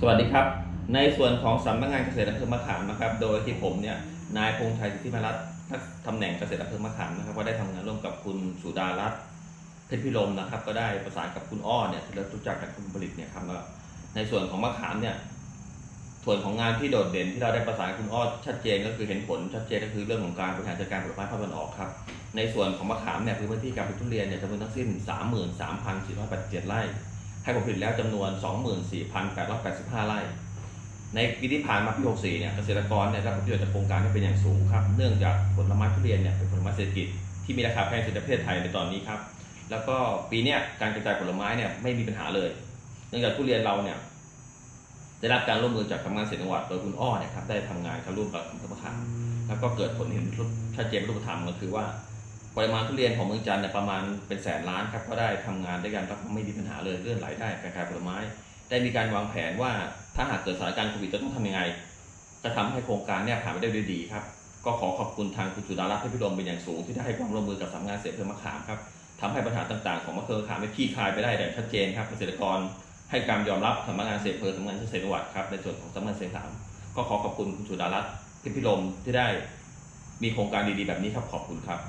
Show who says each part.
Speaker 1: สวัสดีครับ ในส่วนของสำนักงานเกษตรอำเภอมะขามนะครับ โดยที่ผมเนี่ยนายพงษ์ชัยสิทธิมารัตน์ตำแหน่งเกษตรอำเภอมะขามนะครับก็ได้ทำงานร่วมกับคุณสุดารัตน์เพชรพิรมนะครับ ก็ได้ประสานกับคุณอ้อเนี่ยที่เรารู้จักกับคุณผลิตเนี่ยครับแล้วในส่วนของมะขามเนี่ยส่วนของงานที่โดดเด่นที่เราได้ประสานคุณอ้อชัดเจนก็คือเห็นผลชัดเจนก็คือเรื่องของการบริหารจัดการผลไม้ภาคตะวันออกครับในส่วนของมะขามเนี่ยพื้นที่การปลูกทุเรียนเนี่ยจำนวนทั้งสิ้น 33,487 ไร่ ให้ผลผลิตแล้วจำนวน 24,885 ไร่ ในปีที่ผ่านมาปี 64 เนี่ยเกษตรกรเนี่ยได้รับประโยชน์จากโครงการนี้เป็นอย่างสูงครับ เนื่องจากผลไม้ทุเรียนเนี่ยเป็นผลไม้เศรษฐกิจที่มีราคาแพงที่สุดในประเทศไทยในตอนนี้ครับ แล้วก็ปีนี้การกระจายผลไม้เนี่ยไม่มีปัญหาเลย เนื่องจากทุเรียนเราเนี่ยได้รับการร่วมมือจากทำงานเศรษฐจังหวัดโดยคุณอ้อเนี่ยครับได้ทำงานเข้าร่วมกับอำเภอมะขามแล้วก็เกิดผลเห็นชัดเจนรูปธรรมก็คือว่า ปริมาณทุเรียนของเมืองจันทร์เนี่ยประมาณเป็นแสนล้านครับก็ได้ทำงานด้วยกันแล้วก็ไม่มีปัญหาเลยเรื่องรายได้การขายผลไม้ ได้มีการวางแผนว่าถ้าหากเกิดสถานการณ์โควิดจะต้องทำยังไงจะทำให้โครงการเนี่ยผ่านไปได้ด้วยดีครับก็ขอขอบคุณทางคุณสุดารัตน์เพชรพิรมเป็นอย่างสูงที่ได้ให้ความร่วมมือกับสำนักงานเกษตรอำเภอมะขามครับทำให้ปัญหาต่างๆ ของมะเขือขามได้คลี่คลายไปได้อย่างชัดเจนครับเกษตรกรให้การยอมรับสำนักงานเกษตรอำเภอสำนักงานเกษตรจังหวัดครับในส่วนของสำนักงานเกษตรขามก็ขอขอบคุณคุณสุดารัตน์พิรมที่ได้มีโครงการดีๆแบบนี้ครับขอบคุณครับ